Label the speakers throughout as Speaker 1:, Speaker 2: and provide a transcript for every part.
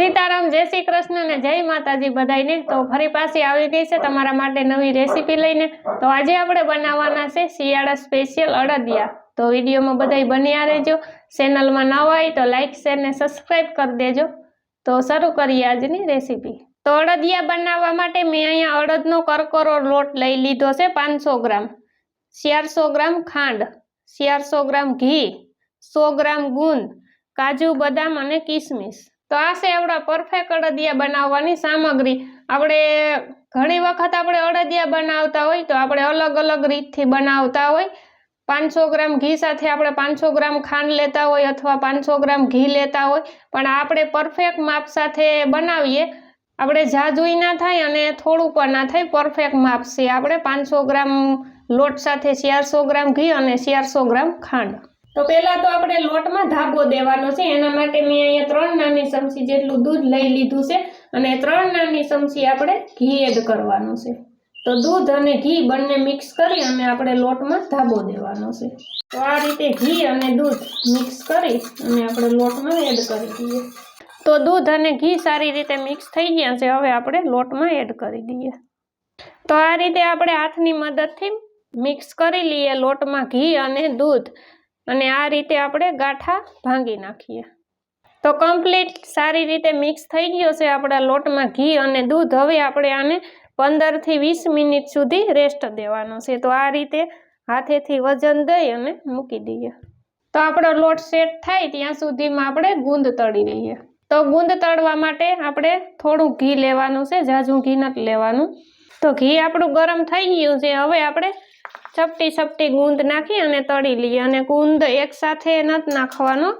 Speaker 1: સીતારામ, જય શ્રી કૃષ્ણ અને જય માતાજી બધાને તો ફરી પાછી આવી ગઈ છે તમારા માટે નવી રેસીપી લઈને. તો આજે આપણે બનાવવાના છે શિયાળા સ્પેશિયલ અડદિયા. તો વિડીયોમાં બધાય બન્યા રહેજો. ચેનલમાં નવા હોય તો લાઈક, શેર ને સબસ્ક્રાઈબ કરી દેજો. તો શરૂ કરીએ આજની રેસીપી. તો અડદિયા બનાવવા માટે મેં અહીંયા અડદનો કરકરો લોટ લઈ લીધો છે પાંચસો ગ્રામ. ચારસો ગ્રામ ખાંડ, ચારસો ગ્રામ ઘી, સો ગ્રામ ગુંદ, કાજુ, બદામ અને કિસમિસ. તો આ છે આપણા પરફેક્ટ અડદિયા બનાવવાની સામગ્રી. આપણે ઘણી વખત આપણે અડદિયા બનાવતા હોય તો આપણે અલગ અલગ રીતથી બનાવતા હોય. પાંચસો ગ્રામ ઘી સાથે આપણે પાંચસો ગ્રામ ખાંડ લેતા હોય અથવા પાંચસો ગ્રામ ઘી લેતા હોય. પણ આપણે પરફેક્ટ માપ સાથે બનાવીએ. આપણે જાજુઈ ના થાય અને થોડું પણ ના થાય. પરફેક્ટ માપ છે. આપણે પાંચસો ગ્રામ લોટ સાથે ચારસો ગ્રામ ઘી અને ચારસો ગ્રામ ખાંડ. તો પહેલા તો આપણે લોટમાં ધાબો દેવાનો છે. એના માટે મેં અહીંયા ત્રણ નાની ચમચી જેટલું દૂધ લઈ લીધું છે અને ત્રણ નાની ચમચી આપણે ઘી એડ કરવાનું છે. તો દૂધ અને ઘી બંને મિક્સ કરી અને આપણે લોટમાં ધાબો દેવાનો છે. તો આ રીતે ઘી અને દૂધ મિક્સ કરી અને આપણે લોટમાં એડ કરી દઈએ. તો દૂધ અને ઘી સારી રીતે મિક્સ થઈ ગયા છે. હવે આપણે લોટમાં એડ કરી દઈએ. તો આ રીતે આપણે હાથની મદદથી મિક્સ કરી લઈએ લોટમાં ઘી અને દૂધ. અને આ રીતે આપણે ગાંઠા ભાંગી નાખીએ. તો કમ્પ્લીટ સારી રીતે મિક્સ થઈ ગયો છે આપણા લોટમાં ઘી અને દૂધ. હવે આપણે આને પંદરથી વીસ મિનિટ સુધી રેસ્ટ દેવાનો છે. તો આ રીતે હાથેથી વજન દઈ અને મૂકી દઈએ. તો આપણો લોટ સેટ થાય ત્યાં સુધીમાં આપણે ગુંદ તળી લઈએ. તો ગુંદ તળવા માટે આપણે થોડું ઘી લેવાનું છે. ઝાઝું ઘી નથી લેવાનું. તો ઘી આપણું ગરમ થઈ ગયું છે. હવે આપણે ચપટી ચપટી ગુંદ નાખી અને તળી લઈએ. અને ગુંદ એકસાથે નથી નાખવાનો.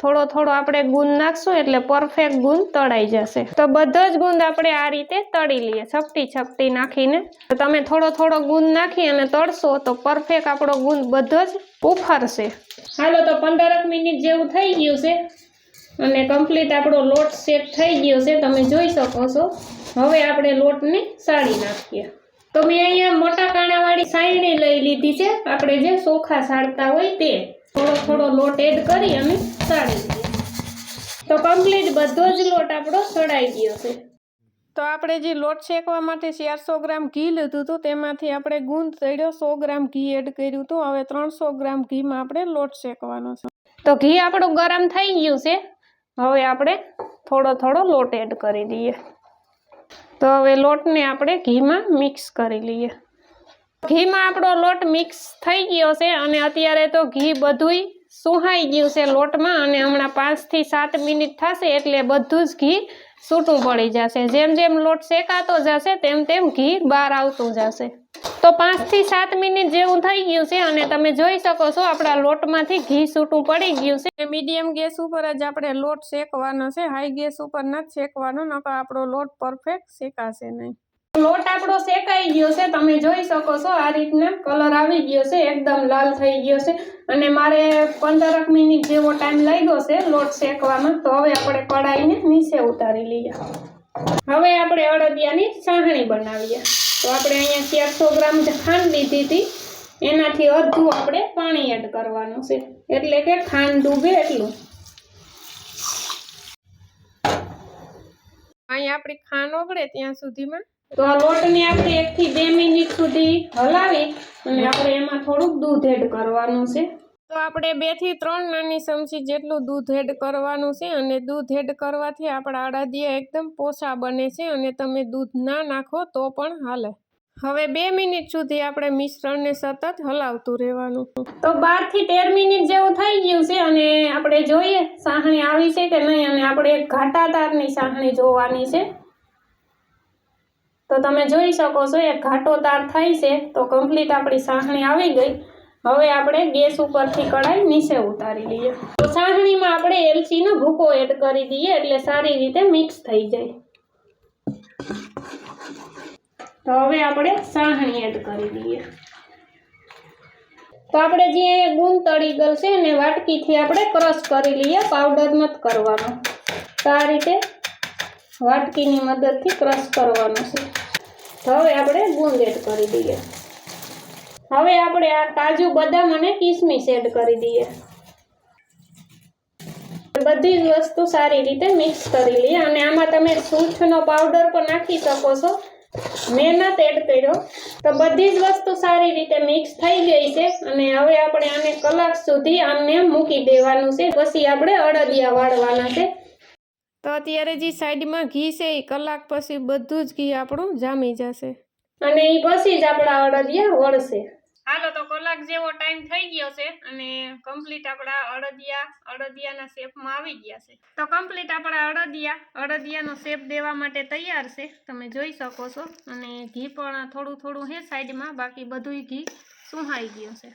Speaker 1: થોડો થોડો આપણે ગુંદ નાખશું એટલે પરફેક્ટ ગુંદ તળાઈ જશે. તો બધો જ ગુંદ આપણે આ રીતે તળી લઈએ છપટી છપટી નાખીને. તો તમે થોડો થોડો ગુંદ નાખી અને તળશો તો પરફેક્ટ આપણો ગુંદ બધો જ ઉફરશે. હાલો, તો પંદરક મિનિટ જેવું થઈ ગયું છે. અને કમ્પ્લીટ આપણો લોટ સેટ થઈ ગયો છે. તમે જોઈ શકો છો. હવે આપણે લોટને સાળી નાખીએ. તો મેં અહીંયા મોટા કાણાવાળી સાયણી લઈ લીધી છે. આપણે જે ચોખા સાળતા હોય તે. થોડો થોડો લોટ એડ કરી અને સાળી લઈએ તો કમ્પ્લીટ બધો જ લોટ આપણો સડાઈ ગયો છે. તો આપણે જે લોટ શેકવા માટે ચારસો ગ્રામ ઘી લીધું હતું, તેમાંથી આપણે ગુંદ તળ્યો સો ગ્રામ ઘી એડ કર્યું હતું. હવે ત્રણસો ગ્રામ ઘીમાં આપણે લોટ શેકવાનો છે. તો ઘી આપણું ગરમ થઈ ગયું છે. હવે આપણે થોડો થોડો લોટ એડ કરી દઈએ. તો હવે લોટને આપણે ઘીમાં મિક્સ કરી લઈએ. ઘીમાં આપણો લોટ મિક્સ થઈ ગયો છે અને અત્યારે તો ઘી બધુંય સુહાઈ ગયું છે લોટમાં અને હમણાં પાંચથી સાત મિનિટ થશે એટલે બધું જ ઘી છૂટું પડી જશે. જેમ જેમ લોટ શેકાતો જશે, તેમ તેમ ઘી બહાર આવતું જશે. તો પાંચથી સાત મિનિટ જેવું થઈ ગયું છે અને તમે જોઈ શકો છો આપણા લોટમાંથી ઘી છૂટું પડી ગયું છે. મીડિયમ ગેસ ઉપર જ આપણે લોટ શેકવાનો છે. હાઈ ગેસ ઉપર નથી શેકવાનો નકર આપણો લોટ પરફેક્ટ શેકાશે નહીં. લોટ આપણો શેકાઈ ગયો છે. તમે જોઈ શકો છો આ રીતના કલર આવી ગયો છે. એકદમ લાલ થઈ ગયો છે. અને મારે પંદરક મિનિટ જેવો ટાઈમ લાગ્યો છે લોટ શેકવામાં. તો હવે આપણે કડાઈને નીચે ઉતારી લઈએ. હવે આપણે અડદિયાની સાહણી બનાવીએ. તો આપણે અહીંયા ચારસો ગ્રામ જે ખાંડ લીધી હતી. એનાથી અડધું આપણે પાણી એડ કરવાનું છે. એટલે કે ખાંડ ડૂબે એટલું. અહીંયા આપણી ખાંડ ઓગળે ત્યાં સુધીમાં. તો આ લોટને આપણે એકથી બે મિનિટ સુધી હલાવી અને આપણે એમાં થોડુંક દૂધ એડ કરવાનું છે. તો આપણે બેથી ત્રણ નાની ચમચી જેટલું દૂધ એડ કરવાનું છે અને દૂધ એડ કરવાથી આપણા આડાદિયા એકદમ પોસા બને છે અને તમે દૂધ ના નાખો તો પણ હાલે. હવે બે મિનિટ સુધી આપણે મિશ્રણને સતત હલાવતું રહેવાનું. તો બારથી તેર મિનિટ જેવું થઈ ગયું છે અને આપણે જોઈએ સાહણી આવી છે કે નહીં અને આપણે એક ઘાટાદારની સાહણી જોવાની છે. તો તમે જોઈ શકો છો એક ઘાટો તાર થાય છે તો કમ્પ્લીટ આપણી સાહણી આવી ગઈ. હવે આપણે ગેસ ઉપરથી કઢાઈ નીચે ઉતારી લઈએ. તો સાહણીમાં આપણે એલચીનો ભૂકો એડ કરી દઈએ એટલે સારી રીતે મિક્સ થઈ જાય. તો હવે આપણે સાહણી એડ કરી દઈએ તો આપણે જે ગુણ તળી ગયેલ છે ને વાટકીથી આપણે ક્રશ કરી લઈએ, પાવડર નથી કરવાનો. તો આ રીતે વાટકીની મદદથી ક્રશ કરવાનું છે. તો હવે આપણે ગુંદ એડ કરી દઈએ. હવે આપણે આ કાજુ, બદામ અને કિસમિસ એડ કરી દઈએ. બધી જ વસ્તુ સારી રીતે મિક્સ કરી લઈએ અને આમાં તમે સૂંઠનો પાવડર પણ નાખી શકો છો. મેં નત એડ કર્યો. તો બધી જ વસ્તુ સારી રીતે મિક્સ થઈ ગઈ છે અને હવે આપણે આને કલાક સુધી આમને મૂકી દેવાનું છે. પછી આપણે અડદિયા વાળવાના છે. તો અત્યારે જે સાઈડમાં ઘી છે એ કલાક પછી બધું જ ઘી આપણું જામી જશે. અને એ પછી જ આપણા અડદિયા વળશે. હાલો તો કલાક જેવો ટાઈમ થઈ ગયો છે અને કમ્પ્લીટ આપણા અડદિયા, અડદિયાના શેપમાં આવી ગયા છે. તો કમ્પ્લીટ આપણા અડદિયા, અડદિયાનો શેપ દેવા માટે તૈયાર છે. તમે જોઈ શકો છો. અને ઘી પણ થોડું થોડું હે સાઈડમાં બાકી બધું ઘી સુહાઈ ગયું છે.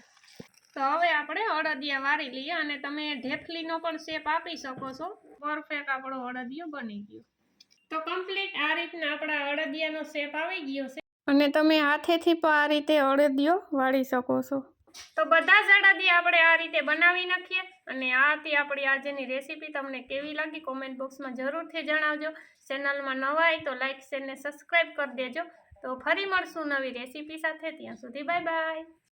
Speaker 1: તો હવે આપણે અડદિયા વારી લઈએ અને તમે ઢેફલીનો પણ શેપ આપી શકો છો. પરફેક્ટ આપણો અડદિયો બની ગયો. તો કમ્પ્લીટ આ રીતના આપણા અડદિયાનો શેપ આવી ગયો છે. અને તમે હાથેથી પણ આ રીતે અડદીઓ વાળી શકો છો. તો બધા જ અડદી આપણે આ રીતે બનાવી નાખીએ અને આ હતી આપણી આજની રેસીપી. તમને કેવી લાગી કોમેન્ટ બોક્સમાં જરૂરથી જણાવજો. ચેનલમાં નવા હોય તો લાઇક શેર ને સબસ્ક્રાઈબ કરી દેજો. તો ફરી મળશું નવી રેસીપી સાથે. ત્યાં સુધી બાય બાય.